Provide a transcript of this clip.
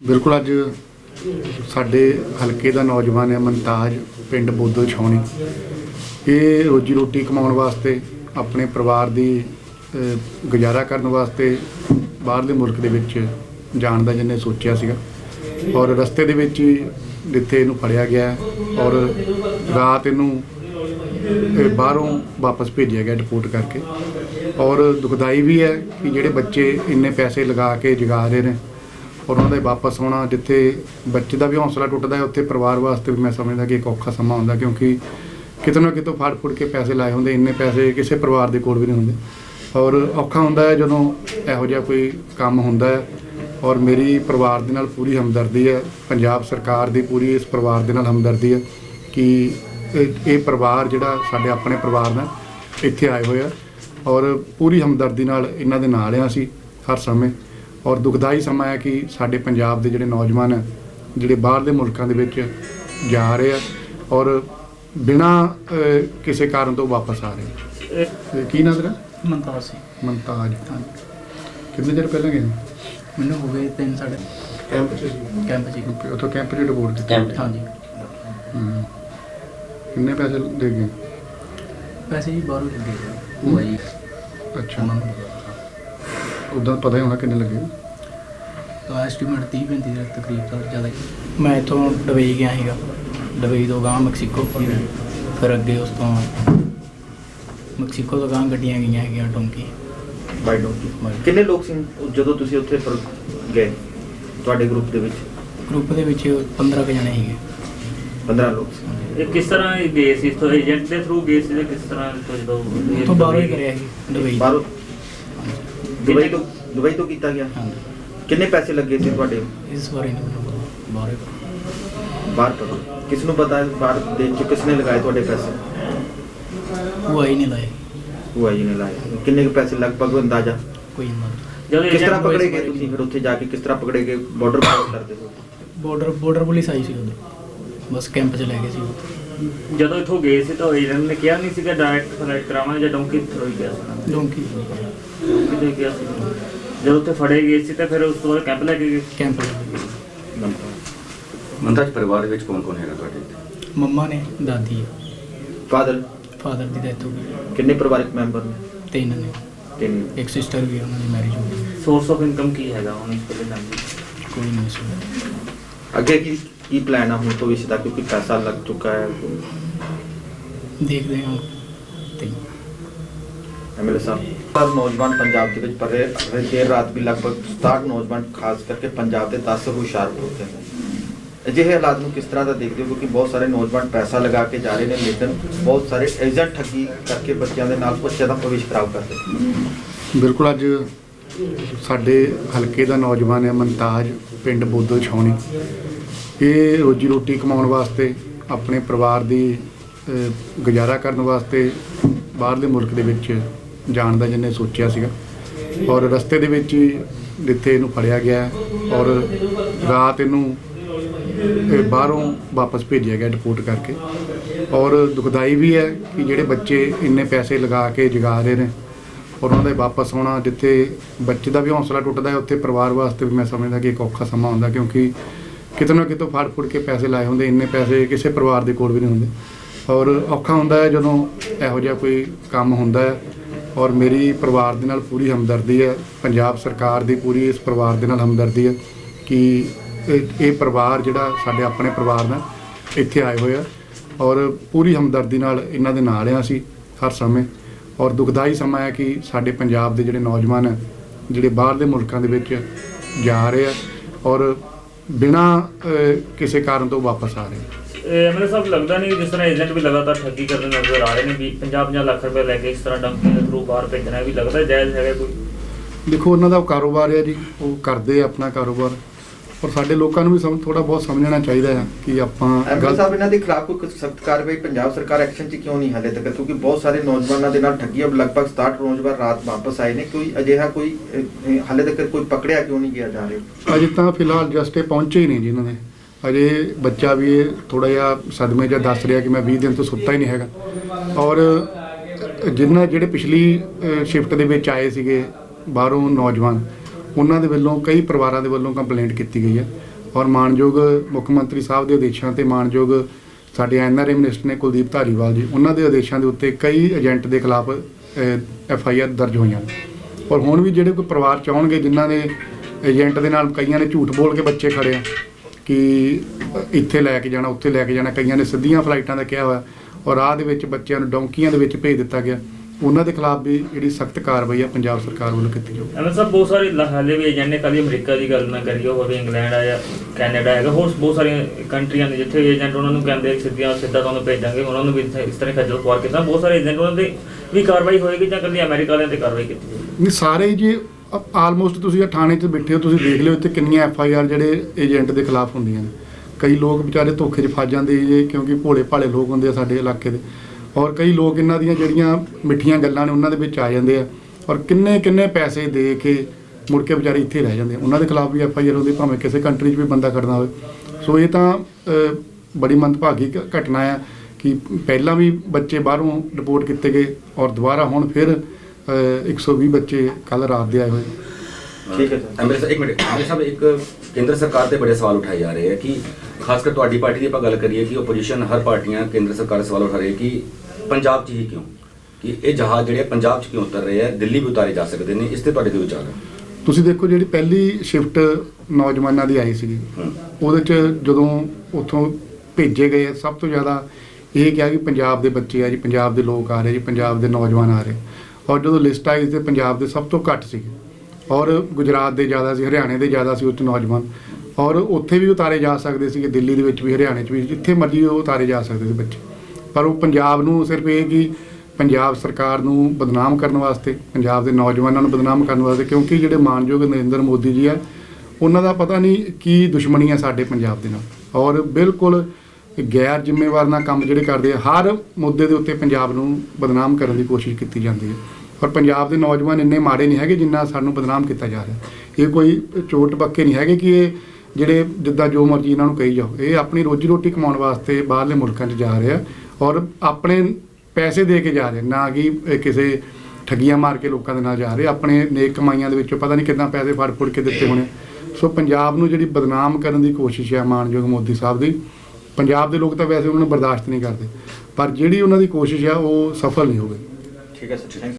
ਬਿਲਕੁਲ ਅੱਜ ਸਾਡੇ ਹਲਕੇ ਦਾ ਨੌਜਵਾਨ ਹੈ ਮਨਤਾਜ ਪਿੰਡ ਬੋਦਲ ਛਾਉਣੀ। ਇਹ ਰੋਜੀ ਰੋਟੀ ਕਮਾਉਣ ਵਾਸਤੇ, ਆਪਣੇ ਪਰਿਵਾਰ ਦੀ ਗੁਜ਼ਾਰਾ ਕਰਨ ਵਾਸਤੇ ਬਾਹਰਲੇ ਮੁਲਕ ਦੇ ਵਿੱਚ ਜਾਣ ਦਾ ਜਿਹਨੇ ਸੋਚਿਆ ਸੀਗਾ। ਔਰ ਰਸਤੇ ਦੇ ਵਿੱਚ ਜਿੱਥੇ ਇਹਨੂੰ ਫੜਿਆ ਗਿਆ ਔਰ ਰਾਤ ਇਹਨੂੰ ਬਾਹਰੋਂ ਵਾਪਸ ਭੇਜਿਆ ਗਿਆ ਡਿਪੋਰਟ ਕਰਕੇ। ਔਰ ਦੁਖਦਾਈ ਵੀ ਹੈ ਕਿ ਜਿਹੜੇ ਬੱਚੇ ਇੰਨੇ ਪੈਸੇ ਲਗਾ ਕੇ ਜਗਾ ਰਹੇ ਨੇ ਉਹਨਾਂ ਦੇ ਵਾਪਸ ਆਉਣਾ, ਜਿੱਥੇ ਬੱਚੇ ਦਾ ਵੀ ਹੌਸਲਾ ਟੁੱਟਦਾ ਹੈ, ਉੱਥੇ ਪਰਿਵਾਰ ਵਾਸਤੇ ਵੀ ਮੈਂ ਸਮਝਦਾ ਕਿ ਇੱਕ ਔਖਾ ਸਮਾਂ ਹੁੰਦਾ, ਕਿਉਂਕਿ ਕਿਤੇ ਨਾ ਕਿਤੇ ਫੜ ਫੁੜ ਕੇ ਪੈਸੇ ਲਾਏ ਹੁੰਦੇ, ਇੰਨੇ ਪੈਸੇ ਕਿਸੇ ਪਰਿਵਾਰ ਦੇ ਕੋਲ ਵੀ ਨਹੀਂ ਹੁੰਦੇ। ਔਰ ਔਖਾ ਹੁੰਦਾ ਹੈ ਜਦੋਂ ਇਹੋ ਜਿਹਾ ਕੋਈ ਕੰਮ ਹੁੰਦਾ ਹੈ। ਔਰ ਮੇਰੀ ਪਰਿਵਾਰ ਦੇ ਨਾਲ ਪੂਰੀ ਹਮਦਰਦੀ ਹੈ, ਪੰਜਾਬ ਸਰਕਾਰ ਦੀ ਪੂਰੀ ਇਸ ਪਰਿਵਾਰ ਦੇ ਨਾਲ ਹਮਦਰਦੀ ਹੈ ਕਿ ਇਹ ਇਹ ਪਰਿਵਾਰ ਜਿਹੜਾ ਸਾਡੇ ਆਪਣੇ ਪਰਿਵਾਰ ਨਾਲ ਇੱਥੇ ਆਏ ਹੋਏ ਆ। ਔਰ ਪੂਰੀ ਹਮਦਰਦੀ ਨਾਲ ਇਹਨਾਂ ਦੇ ਨਾਲ ਆ ਅਸੀਂ ਹਰ ਸਮੇਂ। ਔਰ ਦੁਖਦਾਈ ਸਮਾਂ ਹੈ ਕਿ ਸਾਡੇ ਪੰਜਾਬ ਦੇ ਜਿਹੜੇ ਨੌਜਵਾਨ ਜਿਹੜੇ ਬਾਹਰਲੇ ਮੁਲਕਾਂ ਦੇ ਵਿੱਚ ਜਾ ਰਹੇ ਆ ਔਰ ਬਿਨਾਂ ਕਿਸੇ ਕਾਰਨ ਤੋਂ ਵਾਪਸ ਆ ਰਹੇ ਆ। ਕੀ ਨਾਮ ਤੇਰਾ? ਮਨਤਾਜ ਸੀ ਕਿੰਨੇ ਚਿਰ ਪਹਿਲਾਂ ਗਏ ਮੈਨੂੰ ਹੋ ਗਏ ਤਿੰਨ ਸਾਢੇ ਕੈਂਪ 'ਚ ਕੈਂਪ ਜੀ ਉੱਥੋਂ ਕੈਂਪ 'ਚ ਡਿਪੋਰਟ ਕੀਤਾ ਹਾਂਜੀ। ਹੂੰ। ਕਿੰਨੇ ਪੈਸੇ ਦੇ ਗਏ? ਪੈਸੇ ਜੀ ਬਾਹਰੋਂ ਲੱਗੇ। ਸੀ ਉਹ ਜੀ। ਅੱਛਾ। ਉਹਨਾਂ ਨੂੰ। ਉਦੋਂ ਪਤਾ ਹੀ ਹੋਣਾ ਕਿੰਨੇ ਲੱਗੇ ਤਾਂ ਐਸਟੀਮੇਟ 30 35 ਦੇ ਤਕਰੀਬ ਤੋਂ ਜ਼ਿਆਦਾ ਹੀ। ਮੈਂ ਇੱਥੋਂ ਦੁਬਈ ਗਿਆ ਸੀਗਾ। ਦੁਬਈ ਤੋਂ ਗਾਂ ਮੈਕਸੀਕੋ। ਫਿਰ ਅੱਗੇ ਉਸ ਤੋਂ ਮੈਕਸੀਕੋ ਤੋਂ ਗਾਂ ਗੱਡੀਆਂ ਗਈਆਂ ਹੈਗੀਆਂ ਡੋਂਕੀ। ਬਾਈ ਡੋਂਕੀ। ਕਿੰਨੇ ਲੋਕ ਸੀ? ਜਦੋਂ ਤੁਸੀਂ ਉੱਥੇ ਫਿਰ ਗਏ ਤੁਹਾਡੇ ਗਰੁੱਪ ਦੇ ਵਿੱਚ? ਗਰੁੱਪ ਦੇ ਵਿੱਚ 15 ਕੁ ਜਣੇ ਸੀਗੇ। 15 ਲੋਕ ਸੀ। ਇਹ ਕਿਸ ਤਰ੍ਹਾਂ ਇਹ ਗਏ ਸੀ? ਤੋਂ ਏਜੰਟ ਦੇ ਥਰੂ ਗਏ ਸੀ ਜਾਂ ਕਿਸ ਤਰ੍ਹਾਂ ਤੋਂ ਜਦੋਂ ਉੱਥੋਂ ਬਾਹਰੋਂ ਹੀ ਕਰਿਆ ਸੀ। ਦੁਬਈ। ਬਾਹਰੋਂ ਦੁਬਈ ਤੋਂ ਦੁਬਈ ਤੋਂ ਕੀਤਾ ਗਿਆ? ਹਾਂਜੀ। ਕਿੰਨੇ ਪੈਸੇ ਲੱਗੇ ਸੀ ਤੁਹਾਡੇ? ਇਸ ਬਾਰੇ ਨਹੀਂ ਮੈਨੂੰ ਪਤਾ। ਕਰਿਆ। ਬਾਹਰ ਤੋਂ ਕਿਸ ਨੂੰ ਪਤਾ ਹੈ ਬਾਹਰ ਦੇ ਚ ਕਿਸ ਨੇ ਲਗਾਏ ਤੁਹਾਡੇ ਪੈਸੇ? ਉਹ ਆਈ ਨਹੀਂ ਲਾਏ। ਉਹ ਆਈ ਨੇ ਲਾਏ। ਕਿੰਨੇ ਕੁ ਪੈਸੇ ਲਗਭਗ ਅੰਦਾਜ਼ਾ? ਕੋਈ ਨਾ ਜਦੋਂ ਕਿਸ ਤਰ੍ਹਾਂ ਏਜੰਟ ਪਕੜੇ ਗਏ ਤੁਸੀਂ ਫਿਰ ਉੱਥੇ ਜਾ ਕੇ? ਕਿਸ ਤਰ੍ਹਾਂ ਪਕੜੇ ਗਏ? ਬਾਰਡਰ ਕ੍ਰਾਸ ਕਰਦੇ ਹੋ ਬਾਰਡਰ ਬਾਰਡਰ ਪੁਲਿਸ ਆਈ ਸੀ ਉਦੋਂ। ਬਸ ਕੈਂਪ 'ਚ ਲੈ ਗਏ ਸੀ ਉਹ। ਜਦੋਂ ਇੱਥੋਂ ਗਏ ਸੀ ਤਾਂ ਏਜੰਟ ਨੇ ਕਿਹਾ ਨਹੀਂ ਸੀਗਾ ਡਾਇਰੈਕਟ ਫਲਾਈਟ ਕਰਾਵਾਂਗੇ ਜਾਂ ਡੋਂਕੀ ਥਰੂ ਹੀ ਗਿਆ ਸੀ ਡੋਂਕੀ ਡੋਂਕੀ ਤੇ ਗਿਆ ਸੀ ਜਦੋਂ ਉੱਥੇ ਫੜੇ ਗਏ ਸੀ ਤਾਂ ਫਿਰ ਉਸ ਤੋਂ ਬਾਅਦ ਕੈਂਪ ਲੈ ਕੇ ਗਏ। ਕੈਂਪ ਮੰਦਾਜ ਪਰਿਵਾਰ ਦੇ ਵਿੱਚ ਕੌਣ ਕੌਣ ਹੈਗਾ ਤੁਹਾਡੇ ਮੰਮਾ ਨੇ ਦਾਦੀ। ਆ ਫਾਦਰ ਫਾਦਰ ਦੀ ਡੈਥ ਹੋ ਗਈ। ਕਿੰਨੇ ਪਰਿਵਾਰਕ ਮੈਂਬਰ ਨੇ? ਤਿੰਨ ਨੇ। ਤਿੰਨ। ਇੱਕ ਸਿਸਟਰ ਵੀ ਉਹਨਾਂ ਦੀ ਮੈਰਿਜ ਹੋ ਗਈ। ਸੋਰਸ ਆਫ ਇਨਕਮ ਕੀ ਹੈਗਾ ਟਾਈਮ ਦੀ ਕੋਈ ਨਹੀਂ ਸੀ ਅੱਗੇ ਕੀ ਕੀ ਪਲਾਨ ਆ ਹੁਣ ਭਵਿੱਖ ਦਾ ਕਿਉਂਕਿ ਪੈਸਾ ਲੱਗ ਚੁੱਕਾ ਹੈ? ਦੇਖਦੇ ਹਾਂ। ਤੇ ਐਮਐਲਏ ਸਾਹਿਬ। ਪਰ ਨੌਜਵਾਨ ਪੰਜਾਬ ਦੇ ਵਿੱਚ ਪਰ ਰਹੇ ਦੇਰ ਰਾਤ ਵੀ ਲਗਭਗ 67 ਨੌਜਵਾਨ ਖਾਸ ਕਰਕੇ ਪੰਜਾਬ ਦੇ 10 ਹੁਸ਼ਿਆਰਪੁਰ ਦੇ ਨੇ। ਅਜਿਹੇ ਹਾਲਾਤ ਨੂੰ ਕਿਸ ਤਰ੍ਹਾਂ ਦਾ ਦੇਖਦੇ ਹੋ? ਕਿਉਂਕਿ ਬਹੁਤ ਸਾਰੇ ਨੌਜਵਾਨ ਪੈਸਾ ਲਗਾ ਕੇ ਜਾ ਰਹੇ ਨੇ ਲੇਕਿਨ ਬਹੁਤ ਸਾਰੇ ਏਜੰਟ ਠੱਗੀ ਕਰਕੇ ਬੱਚਿਆਂ ਦੇ ਨਾਲ ਬੱਚਿਆਂ ਦਾ ਭਵਿੱਖ ਖਰਾਬ ਕਰਦੇ ਬਿਲਕੁਲ ਅੱਜ ਸਾਡੇ ਹਲਕੇ ਦਾ ਨੌਜਵਾਨ ਹੈ ਮਨਤਾਜ ਪਿੰਡ ਬੋਦਲ ਛਾਉਣੀ। ਇਹ ਰੋਜੀ ਰੋਟੀ ਕਮਾਉਣ ਵਾਸਤੇ, ਆਪਣੇ ਪਰਿਵਾਰ ਦੀ ਗੁਜ਼ਾਰਾ ਕਰਨ ਵਾਸਤੇ ਬਾਹਰਲੇ ਮੁਲਕ ਦੇ ਵਿੱਚ ਜਾਣ ਦਾ ਜਿਹਨੇ ਸੋਚਿਆ ਸੀਗਾ। ਔਰ ਰਸਤੇ ਦੇ ਵਿੱਚ ਜਿੱਥੇ ਇਹਨੂੰ ਫੜਿਆ ਗਿਆ ਔਰ ਰਾਤ ਇਹਨੂੰ ਬਾਹਰੋਂ ਵਾਪਸ ਭੇਜਿਆ ਗਿਆ ਡਿਪੋਰਟ ਕਰਕੇ। ਔਰ ਦੁਖਦਾਈ ਵੀ ਹੈ ਕਿ ਜਿਹੜੇ ਬੱਚੇ ਇੰਨੇ ਪੈਸੇ ਲਗਾ ਕੇ ਜਗਾ ਰਹੇ ਨੇ ਔਰ ਉਹਨਾਂ ਦੇ ਵਾਪਸ ਆਉਣਾ, ਜਿੱਥੇ ਬੱਚੇ ਦਾ ਵੀ ਹੌਸਲਾ ਟੁੱਟਦਾ ਹੈ, ਉੱਥੇ ਪਰਿਵਾਰ ਵਾਸਤੇ ਵੀ ਮੈਂ ਸਮਝਦਾ ਕਿ ਇੱਕ ਔਖਾ ਸਮਾਂ ਹੁੰਦਾ, ਕਿਉਂਕਿ ਕਿਤੇ ਨਾ ਕਿਤੇ ਫੜ ਫੁੜ ਕੇ ਪੈਸੇ ਲਾਏ ਹੁੰਦੇ, ਇੰਨੇ ਪੈਸੇ ਕਿਸੇ ਪਰਿਵਾਰ ਦੇ ਕੋਲ ਵੀ ਨਹੀਂ ਹੁੰਦੇ। ਔਰ ਔਖਾ ਹੁੰਦਾ ਹੈ ਜਦੋਂ ਇਹੋ ਜਿਹਾ ਕੋਈ ਕੰਮ ਹੁੰਦਾ ਹੈ। ਔਰ ਮੇਰੀ ਪਰਿਵਾਰ ਦੇ ਨਾਲ ਪੂਰੀ ਹਮਦਰਦੀ ਹੈ, ਪੰਜਾਬ ਸਰਕਾਰ ਦੀ ਪੂਰੀ ਇਸ ਪਰਿਵਾਰ ਦੇ ਨਾਲ ਹਮਦਰਦੀ ਹੈ ਕਿ ਇਹ ਇਹ ਪਰਿਵਾਰ ਜਿਹੜਾ ਸਾਡੇ ਆਪਣੇ ਪਰਿਵਾਰ ਨਾਲ ਇੱਥੇ ਆਏ ਹੋਏ ਆ। ਔਰ ਪੂਰੀ ਹਮਦਰਦੀ ਨਾਲ ਇਹਨਾਂ ਦੇ ਨਾਲ ਆ ਅਸੀਂ ਹਰ ਸਮੇਂ। ਔਰ ਦੁਖਦਾਈ ਸਮਾਂ ਹੈ ਕਿ ਸਾਡੇ ਪੰਜਾਬ ਦੇ ਜਿਹੜੇ ਨੌਜਵਾਨ ਹੈ ਜਿਹੜੇ ਬਾਹਰਲੇ ਮੁਲਕਾਂ ਦੇ ਵਿੱਚ ਜਾ ਰਹੇ ਆ ਔਰ ਬਿਨਾਂ ਕਿਸੇ ਕਾਰਨ ਤੋਂ ਵਾਪਸ ਆ ਰਹੇ ਆ। ਮੇਰੇ ਸਾਹਿਬ ਲੱਗਦਾ ਨਹੀਂ ਜਿਸ ਤਰ੍ਹਾਂ ਏਜੰਟ ਵੀ ਲਗਾਤਾਰ ਠੱਗੀ ਕਰਦੇ ਨਜ਼ਰ ਆ ਰਹੇ ਨੇ ਵੀ 50 50 ਲੱਖ ਰੁਪਏ ਲੈ ਕੇ ਇਸ ਤਰ੍ਹਾਂ ਡੰਕੀ ਦੇ ਥਰੂ ਬਾਹਰ ਭੇਜਣਾ ਵੀ ਲੱਗਦਾ ਜਾਇਜ਼ ਹੈਗਾ ਕੋਈ? ਦੇਖੋ ਉਹਨਾਂ ਦਾ ਕਾਰੋਬਾਰ ਹੈ ਜੀ ਉਹ ਕਰਦੇ ਆ ਆਪਣਾ ਕਾਰੋਬਾਰ। ਔਰ ਸਾਡੇ ਲੋਕਾਂ ਨੂੰ ਵੀ ਸਮ ਥੋੜਾ ਬਹੁਤ ਸਮਝਣਾ ਚਾਹੀਦਾ ਹੈ ਕਿ ਆਪਾਂ ਗਲਤ ਸਾਹਿਬ ਇਹਨਾਂ ਦੇ ਖਿਲਾਫ ਕੋਈ ਸਖਤ ਕਾਰਵਾਈ ਪੰਜਾਬ ਸਰਕਾਰ ਐਕਸ਼ਨ 'ਚ ਕਿਉਂ ਨਹੀਂ ਹਾਲੇ ਤੱਕ? ਕਿਉਂਕਿ ਬਹੁਤ ਸਾਰੇ ਨੌਜਵਾਨਾਂ ਦੇ ਨਾਲ ਠੱਗੀ ਅਬ ਲਗਭਗ 67 ਨੌਜਵਾਨ ਰਾਤ ਵਾਪਸ ਆਏ ਨੇ। ਕੋਈ ਅਜਿਹਾ ਕੋਈ ਹਾਲੇ ਤੱਕ ਕੋਈ ਪਕੜਿਆ ਕਿਉਂ ਨਹੀਂ ਗਿਆ ਜਾ ਰਿਹਾ? ਅਜੇ ਤਾਂ ਫਿਲਹਾਲ ਜਸਟ ਇਹ ਪਹੁੰਚੇ ਹੀ ਨਹੀਂ ਜੀ ਇਹਨਾਂ ਦੇ। ਅਜੇ ਬੱਚਾ ਵੀ ਇਹ ਥੋੜਾ ਜਿਹਾ ਸਦਮੇ ਜਿਹਾ ਦੱਸ ਰਿਹਾ ਕਿ ਮੈਂ 20 ਦਿਨ ਤੋਂ ਸੁੱਤਾ ਹੀ ਨਹੀਂ ਹੈਗਾ। ਔਰ ਜਿਨ੍ਹਾਂ ਜਿਹੜੇ ਪਿਛਲੀ ਸ਼ਿਫਟ ਦੇ ਵਿੱਚ ਆਏ ਸੀਗੇ ਬਾਹਰੋਂ ਨੌਜਵਾਨ ਉਹਨਾਂ ਦੇ ਵੱਲੋਂ, ਕਈ ਪਰਿਵਾਰਾਂ ਦੇ ਵੱਲੋਂ ਕੰਪਲੇਂਟ ਕੀਤੀ ਗਈ ਹੈ। ਔਰ ਮਾਨਯੋਗ ਮੁੱਖ ਮੰਤਰੀ ਸਾਹਿਬ ਦੇ ਆਦੇਸ਼ਾਂ ਤੇ ਮਾਨਯੋਗ ਸਾਡੇ ਐਨਆਰਏ ਮਿਨਿਸਟਰ ਨੇ ਕੁਲਦੀਪ ਧਾਲੀਵਾਲ ਜੀ, ਉਹਨਾਂ ਦੇ ਆਦੇਸ਼ਾਂ ਦੇ ਉੱਤੇ ਕਈ ਏਜੰਟ ਦੇ ਖਿਲਾਫ ਐਫ ਆਈ ਆਰ ਦਰਜ ਹੋਈਆਂ ਔਰ ਹੁਣ ਵੀ ਜਿਹੜੇ ਕੋਈ ਪਰਿਵਾਰ ਚਾਹਣਗੇ, ਜਿਨ੍ਹਾਂ ਨੇ ਏਜੰਟ ਦੇ ਨਾਲ ਕਈਆਂ ਨੇ ਝੂਠ ਬੋਲ ਕੇ ਬੱਚੇ ਖੜੇ ਆ, ਕਿ ਇੱਥੇ ਲੈ ਕੇ ਜਾਣਾ, ਉੱਥੇ ਲੈ ਕੇ ਜਾਣਾ, ਕਈਆਂ ਨੇ ਸਿੱਧੀਆਂ ਫਲਾਈਟਾਂ ਦਾ ਕਿਹਾ ਹੋਇਆ। ਔਰ ਰਾਹ ਦੇ ਵਿੱਚ ਬੱਚਿਆਂ ਨੂੰ ਡੌਂਕੀਆਂ ਦੇ ਵਿੱਚ ਭੇਜ ਦਿੱਤਾ ਗਿਆ। ਉਹਨਾਂ ਦੇ ਖਿਲਾਫ ਵੀ ਜਿਹੜੀ ਸਖਤ ਕਾਰਵਾਈ ਆ ਪੰਜਾਬ ਸਰਕਾਰ ਵੱਲੋਂ ਕੀਤੀ ਜਾਊ। ਐਵੇਂ ਸਭ ਬਹੁਤ ਸਾਰੇ ਲ- ਹਾਲੇ ਵੀ ਏਜੰਟ ਨੇ ਕੱਲ੍ਹ ਅਮਰੀਕਾ ਦੀ ਗੱਲ ਨਾ ਕਰੀਏ ਹੋਵੇ ਇੰਗਲੈਂਡ ਆ ਜਾਂ ਕੈਨੇਡਾ ਹੈਗਾ ਹੋਰ ਬਹੁਤ ਸਾਰੀਆਂ ਕੰਟਰੀਆਂ ਨੇ ਜਿੱਥੇ ਏਜੰਟ ਉਹਨਾਂ ਨੂੰ ਕਹਿੰਦੇ ਕਿ ਸਿੱਧੀਆਂ ਸਿੱਧਾ ਤੁਹਾਨੂੰ ਭੇਜਾਂਗੇ ਉਹਨਾਂ ਨੂੰ ਵੀ ਇੱਥੇ ਇਸ ਤਰ੍ਹਾਂ ਖੱਜਲ ਖੁਆਰ ਕੀਤਾ। ਬਹੁਤ ਸਾਰੇ ਏਜੰਟ ਉਹਨਾਂ ਦੇ ਵੀ ਕਾਰਵਾਈ ਹੋਏਗੀ ਜਾਂ ਕੱਲੀ ਅਮਰੀਕਾ ਵਾਲਿਆਂ ਤੇ ਕਾਰਵਾਈ ਕੀਤੀ ਜਾਏਗੀ। ਨਹੀਂ ਸਾਰੇ ਜੀ ਆਲਮੋਸਟ ਤੁਸੀਂ ਇਹ ਥਾਣੇ 'ਚ ਬੈਠੇ ਹੋ ਤੁਸੀਂ ਦੇਖ ਲਿਓ ਇੱਥੇ ਕਿੰਨੀਆਂ ਐਫ ਆਈ ਆਰ ਜਿਹੜੇ ਏਜੰਟ ਦੇ ਖਿਲਾਫ ਹੁੰਦੀਆਂ ਨੇ। ਕਈ ਲੋਕ ਵਿਚਾਰੇ ਧੋਖੇ 'ਚ ਫਸ ਜਾਂਦੇ ਜੀ ਕਿਉਂਕਿ ਭੋਲੇ ਭਾਲੇ ਲੋਕ ਹੁੰਦੇ ਆ ਸਾਡੇ ਇਲਾਕੇ ਦੇ। ਔਰ ਕਈ ਲੋਕ ਇਹਨਾਂ ਦੀਆਂ ਜਿਹੜੀਆਂ ਮਿੱਠੀਆਂ ਗੱਲਾਂ ਨੇ ਉਹਨਾਂ ਦੇ ਵਿੱਚ ਆ ਜਾਂਦੇ ਆ। ਔਰ ਕਿੰਨੇ ਕਿੰਨੇ ਪੈਸੇ ਦੇ ਕੇ ਮੁੜ ਕੇ ਵਿਚਾਰੇ ਇੱਥੇ ਰਹਿ ਜਾਂਦੇ ਉਹਨਾਂ ਦੇ ਖਿਲਾਫ ਵੀ ਐਫ ਆਈ ਆਰ ਹੁੰਦੀ ਭਾਵੇਂ ਕਿਸੇ ਕੰਟਰੀ 'ਚ ਵੀ ਬੰਦਾ ਕਰਨਾ ਹੋਵੇ। ਸੋ ਇਹ ਤਾਂ ਬੜੀ ਮੰਦਭਾਗੀ ਘਟਨਾ ਆ ਕਿ ਪਹਿਲਾਂ ਵੀ ਬੱਚੇ ਬਾਹਰੋਂ ਰਿਪੋਰਟ ਕੀਤੇ ਗਏ ਔਰ ਦੁਬਾਰਾ ਹੁਣ ਫਿਰ ਅਹ, 120 ਬੱਚੇ ਕੱਲ ਰਾਤ ਦੇ ਆਏ ਹੋਏ। ਠੀਕ ਹੈ ਸਰ। ਸਾਹਿਬ ਇੱਕ ਮਿੰਟ। ਐਮਐਲਏ ਸਾਹਿਬ ਇੱਕ ਕੇਂਦਰ ਸਰਕਾਰ ਤੇ ਬੜੇ ਸਵਾਲ ਉਠਾਏ ਜਾ ਰਹੇ ਹੈ ਕਿ ਖਾਸ ਕਰ ਤੁਹਾਡੀ ਪਾਰਟੀ ਦੀ ਆਪਾਂ ਗੱਲ ਕਰੀਏ ਕਿ ਆਪੋਜੀਸ਼ਨ ਹਰ ਪਾਰਟੀਆਂ ਕੇਂਦਰ ਸਰਕਾਰ ਸਵਾਲ ਉਠਾ ਰਹੀ ਹੈ ਕਿ ਪੰਜਾਬ 'ਚ ਹੀ ਕਿਉਂ? ਕਿ ਇਹ ਜਹਾਜ਼ ਜਿਹੜੇ ਪੰਜਾਬ 'ਚ ਕਿਉਂ ਉਤਰ ਰਹੇ ਆ? ਦਿੱਲੀ ਵੀ ਉਤਾਰੇ ਜਾ ਸਕਦੇ ਨੇ। ਇਸ ਤੇ ਤੁਹਾਡੇ ਕੀ ਵਿਚਾਰ ਹੈ ਤੁਸੀਂ ਦੇਖੋ ਜਿਹੜੀ ਪਹਿਲੀ ਸ਼ਿਫਟ ਨੌਜਵਾਨਾਂ ਦੀ ਆਈ ਸੀਗੀ ਉਹਦੇ ਚ ਜਦੋਂ ਉੱਥੋਂ ਭੇਜੇ ਗਏ ਸਭ ਤੋਂ ਜ਼ਿਆਦਾ ਇਹ ਕਿਹਾ ਕਿ ਪੰਜਾਬ ਦੇ ਬੱਚੇ ਆ ਜੀ ਪੰਜਾਬ ਦੇ ਲੋਕ ਆ ਰਹੇ ਜੀ ਪੰਜਾਬ ਦੇ ਨੌਜਵਾਨ ਆ ਰਹੇ। ਔਰ ਜਦੋਂ ਲਿਸਟ ਆਈ ਤੇ ਪੰਜਾਬ ਦੇ ਸਭ ਤੋਂ ਘੱਟ ਸੀ ਔਰ ਗੁਜਰਾਤ ਦੇ ਜ਼ਿਆਦਾ ਸੀ ਹਰਿਆਣੇ ਦੇ ਜ਼ਿਆਦਾ ਸੀ ਉੱਚ ਨੌਜਵਾਨ। ਔਰ ਉੱਥੇ ਵੀ ਉਤਾਰੇ ਜਾ ਸਕਦੇ ਸੀਗੇ ਦਿੱਲੀ ਦੇ ਵਿੱਚ ਵੀ ਹਰਿਆਣੇ 'ਚ ਵੀ ਜਿੱਥੇ ਮਰਜ਼ੀ ਉਹ ਉਤਾਰੇ ਜਾ ਸਕਦੇ ਸੀ ਬੱਚੇ। ਪਰ ਉਹ ਪੰਜਾਬ ਨੂੰ ਸਿਰਫ ਇਹ ਕਿ ਪੰਜਾਬ ਸਰਕਾਰ ਨੂੰ ਬਦਨਾਮ ਕਰਨ ਵਾਸਤੇ, ਪੰਜਾਬ ਦੇ ਨੌਜਵਾਨਾਂ ਨੂੰ ਬਦਨਾਮ ਕਰਨ ਵਾਸਤੇ, ਕਿਉਂਕਿ ਜਿਹੜੇ ਮਾਨਯੋਗ ਨਰਿੰਦਰ ਮੋਦੀ ਜੀ ਆ, ਉਹਨਾਂ ਦਾ ਪਤਾ ਨਹੀਂ ਕੀ ਦੁਸ਼ਮਣੀ ਆ ਸਾਡੇ ਪੰਜਾਬ ਦੇ ਨਾਲ। ਔਰ ਬਿਲਕੁਲ ਗੈਰ ਜ਼ਿੰਮੇਵਾਰ ਨਾਲ ਕੰਮ ਜਿਹੜੇ ਕਰਦੇ ਆ, ਹਰ ਮੁੱਦੇ ਦੇ ਉੱਤੇ ਪੰਜਾਬ ਨੂੰ ਬਦਨਾਮ ਕਰਨ ਦੀ ਕੋਸ਼ਿਸ਼ ਕੀਤੀ ਜਾਂਦੀ ਹੈ। ਔਰ ਪੰਜਾਬ ਦੇ ਨੌਜਵਾਨ ਇੰਨੇ ਮਾੜੇ ਨਹੀਂ ਹੈਗੇ ਜਿੰਨਾ ਸਾਨੂੰ ਬਦਨਾਮ ਕੀਤਾ ਜਾ ਰਿਹਾ ਇਹ ਕੋਈ ਚੋਟ ਬੱਕੇ ਨਹੀਂ ਹੈਗੇ ਕਿ ਇਹ ਜਿਹੜੇ ਜਿੱਦਾਂ ਜੋ ਮਰਜ਼ੀ ਇਹਨਾਂ ਨੂੰ ਕਹੀ ਜਾਓ। ਇਹ ਆਪਣੀ ਰੋਜੀ ਰੋਟੀ ਕਮਾਉਣ ਵਾਸਤੇ ਬਾਹਰਲੇ ਮੁਲਕਾਂ 'ਚ ਜਾ ਰਿਹਾ ਔਰ ਆਪਣੇ ਪੈਸੇ ਦੇ ਕੇ ਜਾ ਰਹੇ, ਨਾ ਕਿ ਕਿਸੇ ਠੱਗੀਆਂ ਮਾਰ ਕੇ ਲੋਕਾਂ ਦੇ ਨਾਲ ਜਾ ਰਹੇ, ਆਪਣੇ ਨੇਕ ਕਮਾਈਆਂ ਦੇ ਵਿੱਚੋਂ ਪਤਾ ਨਹੀਂ ਕਿੰਨਾ ਪੈਸੇ ਫੜ ਫੁੜ ਕੇ ਦਿੱਤੇ ਹੋਣੇ। ਸੋ ਪੰਜਾਬ ਨੂੰ ਜਿਹੜੀ ਬਦਨਾਮ ਕਰਨ ਦੀ ਕੋਸ਼ਿਸ਼ ਹੈ ਮਾਨਯੋਗ ਮੋਦੀ ਸਾਹਿਬ ਦੀ, ਪੰਜਾਬ ਦੇ ਲੋਕ ਤਾਂ ਵੈਸੇ ਉਹਨਾਂ ਨੂੰ ਬਰਦਾਸ਼ਤ ਨਹੀਂ ਕਰਦੇ, ਪਰ ਜਿਹੜੀ ਉਹਨਾਂ ਦੀ ਕੋਸ਼ਿਸ਼ ਹੈ ਉਹ ਸਫਲ ਨਹੀਂ ਹੋਵੇ ਠੀਕ ਹੈ ਸਰ